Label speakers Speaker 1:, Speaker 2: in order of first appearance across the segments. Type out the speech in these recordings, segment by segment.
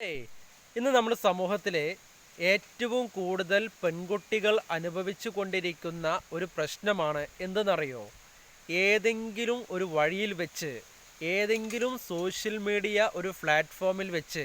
Speaker 1: ഇന്ന് നമ്മുടെ സമൂഹത്തിലെ ഏറ്റവും കൂടുതൽ പെൺകുട്ടികൾ അനുഭവിച്ചു കൊണ്ടിരിക്കുന്ന ഒരു പ്രശ്നമാണ് എന്തെന്നറിയോ? ഏതെങ്കിലും ഒരു വഴിയിൽ വെച്ച് ഏതെങ്കിലും സോഷ്യൽ മീഡിയ ഒരു പ്ലാറ്റ്ഫോമിൽ വെച്ച്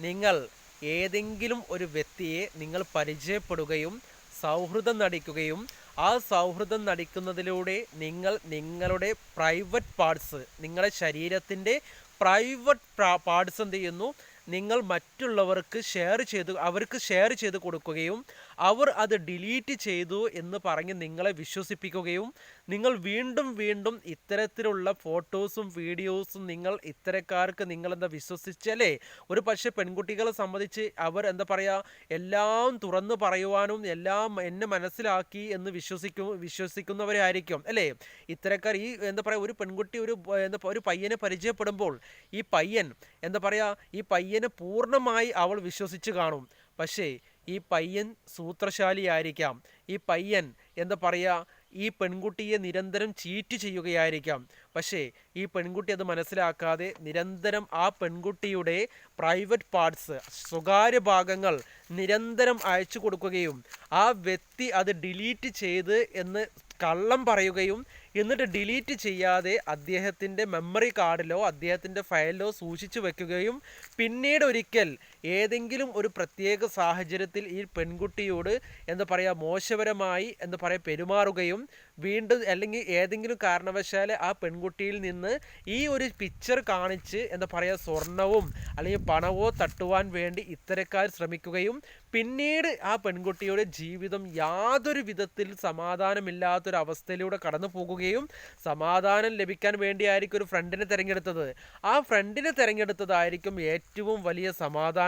Speaker 1: നിങ്ങൾ ഏതെങ്കിലും ഒരു വ്യക്തിയെ നിങ്ങൾ പരിചയപ്പെടുകയും സൗഹൃദം നടിക്കുകയും ആ സൗഹൃദം നടിക്കുന്നതിലൂടെ നിങ്ങൾ നിങ്ങളുടെ പ്രൈവറ്റ് പാർട്സ് നിങ്ങളുടെ ശരീരത്തിന്റെ പ്രൈവറ്റ് പാർട്സ് എന്ത് ചെയ്യുന്നു? നിങ്ങൾ മറ്റുള്ളവർക്ക് ഷെയർ ചെയ്ത് അവർക്ക് ഷെയർ ചെയ്ത് കൊടുക്കുകയും അവർ അത് ഡിലീറ്റ് ചെയ്തു എന്ന് പറഞ്ഞ് നിങ്ങളെ വിശ്വസിപ്പിക്കുകയും നിങ്ങൾ വീണ്ടും വീണ്ടും ഇത്തരത്തിലുള്ള ഫോട്ടോസും വീഡിയോസും നിങ്ങൾ ഇത്തരക്കാർക്ക് നിങ്ങൾ നിങ്ങളെന്താ വിശ്വസിച്ചല്ലേ? ഒരു പക്ഷേ പെൺകുട്ടികളെ സംബന്ധിച്ച് അവർ എന്താ പറയുക എല്ലാം തുറന്നു പറയുവാനും എല്ലാം എന്നെ മനസ്സിലാക്കി എന്ന് വിശ്വസിക്കും വിശ്വസിക്കുന്നവരായിരിക്കും അല്ലേ? ഇത്തരക്കാർ ഈ എന്താ പറയുക ഒരു പെൺകുട്ടി ഒരു എന്താ ഒരു പയ്യനെ പരിചയപ്പെടുമ്പോൾ ഈ പയ്യൻ എന്താ പറയുക ഈ പയ്യനെ പൂർണമായി അവൾ വിശ്വസിച്ച് കാണും. പക്ഷേ ഈ പയ്യൻ സൂത്രശാലിയായിരിക്കാം. ഈ പയ്യൻ എന്താ പറയുക ഈ പെൺകുട്ടിയെ നിരന്തരം ചീറ്റ് ചെയ്യുകയായിരിക്കാം. പക്ഷേ ഈ പെൺകുട്ടി അത് മനസ്സിലാക്കാതെ നിരന്തരം ആ പെൺകുട്ടിയുടെ പ്രൈവറ്റ് പാർട്സ് സ്വകാര്യ ഭാഗങ്ങൾ നിരന്തരം അയച്ചു കൊടുക്കുകയും ആ വ്യക്തി അത് ഡിലീറ്റ് ചെയ്ത് എന്ന് കള്ളം പറയുകയും എന്നിട്ട് ഡിലീറ്റ് ചെയ്യാതെ അദ്ദേഹത്തിന്റെ മെമ്മറി കാർഡിലോ അദ്ദേഹത്തിന്റെ ഫയലിലോ സൂക്ഷിച്ചു വെക്കുകയും പിന്നീട് ഒരിക്കൽ ഏതെങ്കിലും ഒരു പ്രത്യേക സാഹചര്യത്തിൽ ഈ പെൺകുട്ടിയോട് എന്താ പറയുക മോശപരമായി എന്താ പറയുക പെരുമാറുകയും വീണ്ടും അല്ലെങ്കിൽ ഏതെങ്കിലും കാരണവശാൽ ആ പെൺകുട്ടിയിൽ നിന്ന് ഈ ഒരു പിക്ചർ കാണിച്ച് എന്താ പറയുക സ്വർണവും അല്ലെങ്കിൽ പണവോ തട്ടുവാൻ വേണ്ടി ഇത്തരക്കാർ ശ്രമിക്കുകയും പിന്നീട് ആ പെൺകുട്ടിയുടെ ജീവിതം യാതൊരു വിധത്തിൽ സമാധാനമില്ലാത്തൊരവസ്ഥയിലൂടെ കടന്നു പോകുകയും സമാധാനം ലഭിക്കാൻ വേണ്ടിയായിരിക്കും ഒരു ഫ്രണ്ടിനെ തിരഞ്ഞെടുത്തത്. ആ ഫ്രണ്ടിനെ തിരഞ്ഞെടുത്തതായിരിക്കും ഏറ്റവും വലിയ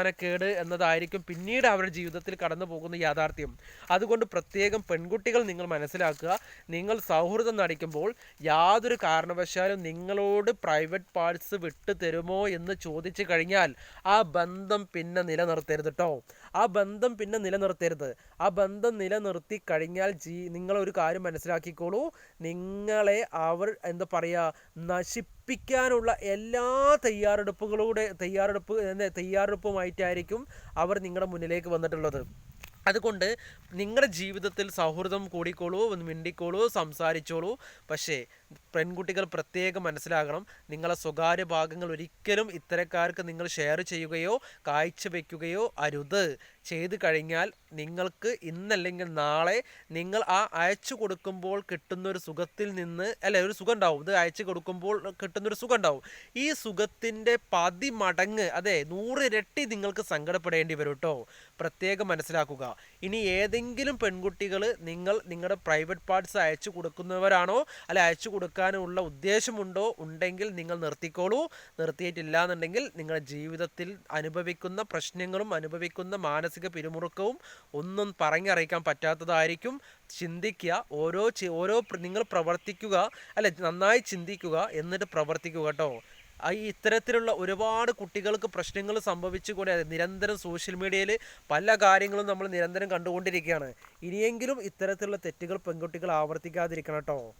Speaker 1: സമാധാനക്കേട് എന്നതായിരിക്കും പിന്നീട് അവരുടെ ജീവിതത്തിൽ കടന്നു പോകുന്ന യാഥാർത്ഥ്യം. അതുകൊണ്ട് പ്രത്യേകം പെൺകുട്ടികൾ നിങ്ങൾ മനസ്സിലാക്കുക. നിങ്ങൾ സൗഹൃദം നടിക്കുമ്പോൾ യാതൊരു കാരണവശാലും നിങ്ങളോട് പ്രൈവറ്റ് പാർട്സ് വിട്ടു തരുമോ എന്ന് ചോദിച്ചു കഴിഞ്ഞാൽ ആ ബന്ധം പിന്നെ നിലനിർത്തരുത് കേട്ടോ ആ ബന്ധം പിന്നെ നിലനിർത്തരുത്. ആ ബന്ധം നിലനിർത്തി കഴിഞ്ഞാൽ ജീ നിങ്ങളൊരു കാര്യം മനസ്സിലാക്കിക്കോളൂ. നിങ്ങളെ അവർ എന്താ പറയുക നശിപ്പിക്കാനുള്ള എല്ലാ തയ്യാറെടുപ്പുകളുടെ തയ്യാറെടുപ്പ് തയ്യാറെടുപ്പുമായിട്ടായിരിക്കും അവർ നിങ്ങളുടെ മുന്നിലേക്ക് വന്നിട്ടുള്ളത്. അതുകൊണ്ട് നിങ്ങളുടെ ജീവിതത്തിൽ സൗഹൃദം കൂടിക്കോളൂ മിണ്ടിക്കോളൂ സംസാരിച്ചോളൂ. പക്ഷേ പെൺകുട്ടികൾ പ്രത്യേകം മനസ്സിലാകണം നിങ്ങളെ സ്വകാര്യ ഭാഗങ്ങൾ ഒരിക്കലും ഇത്തരക്കാർക്ക് നിങ്ങൾ ഷെയർ ചെയ്യുകയോ കാഴ്ചവെക്കുകയോ അരുത്. ചെയ്തു കഴിഞ്ഞാൽ നിങ്ങൾക്ക് ഇന്നല്ലെങ്കിൽ നാളെ നിങ്ങൾ ആ അയച്ചു കൊടുക്കുമ്പോൾ കിട്ടുന്ന ഒരു സുഖത്തിൽ നിന്ന് അല്ലെ ഒരു സുഖം ഉണ്ടാവും ഇത് അയച്ചു കൊടുക്കുമ്പോൾ കിട്ടുന്നൊരു സുഖം ഉണ്ടാവും ഈ സുഖത്തിന്റെ പതി മടങ്ങ് അതെ നൂറിരട്ടി നിങ്ങൾക്ക് സങ്കടപ്പെടേണ്ടി വരും കേട്ടോ പ്രത്യേകം മനസ്സിലാക്കുക. ഇനി ഏതെങ്കിലും പെൺകുട്ടികൾ നിങ്ങൾ നിങ്ങളുടെ പ്രൈവറ്റ് പാർട്സ് അയച്ചു കൊടുക്കുന്നവരാണോ അല്ല അയച്ചു കൊടുക്കാനുള്ള ഉദ്ദേശമുണ്ടോ ഉണ്ടെങ്കിൽ നിങ്ങൾ നിർത്തിക്കോളൂ. നിർത്തിയിട്ടില്ല എന്നുണ്ടെങ്കിൽ നിങ്ങളുടെ ജീവിതത്തിൽ അനുഭവിക്കുന്ന പ്രശ്നങ്ങളും അനുഭവിക്കുന്ന മാനസിക പിരിമുറുക്കവും ഒന്നും പറഞ്ഞറിയിക്കാൻ പറ്റാത്തതായിരിക്കും. ചിന്തിക്കുക ഓരോ ഓരോ നിങ്ങൾ പ്രവർത്തിക്കുക അല്ലെ നന്നായി ചിന്തിക്കുക എന്നിട്ട് പ്രവർത്തിക്കുക കേട്ടോ. ഈ ഇത്തരത്തിലുള്ള ഒരുപാട് കുട്ടികൾക്ക് പ്രശ്നങ്ങൾ സംഭവിച്ചുകൂടെ നിരന്തരം സോഷ്യൽ മീഡിയയിൽ പല കാര്യങ്ങളും നമ്മൾ നിരന്തരം കണ്ടുകൊണ്ടിരിക്കുകയാണ്. ഇനിയെങ്കിലും ഇത്തരത്തിലുള്ള തെറ്റുകൾ പെൺകുട്ടികൾ ആവർത്തിക്കാതിരിക്കണം കേട്ടോ.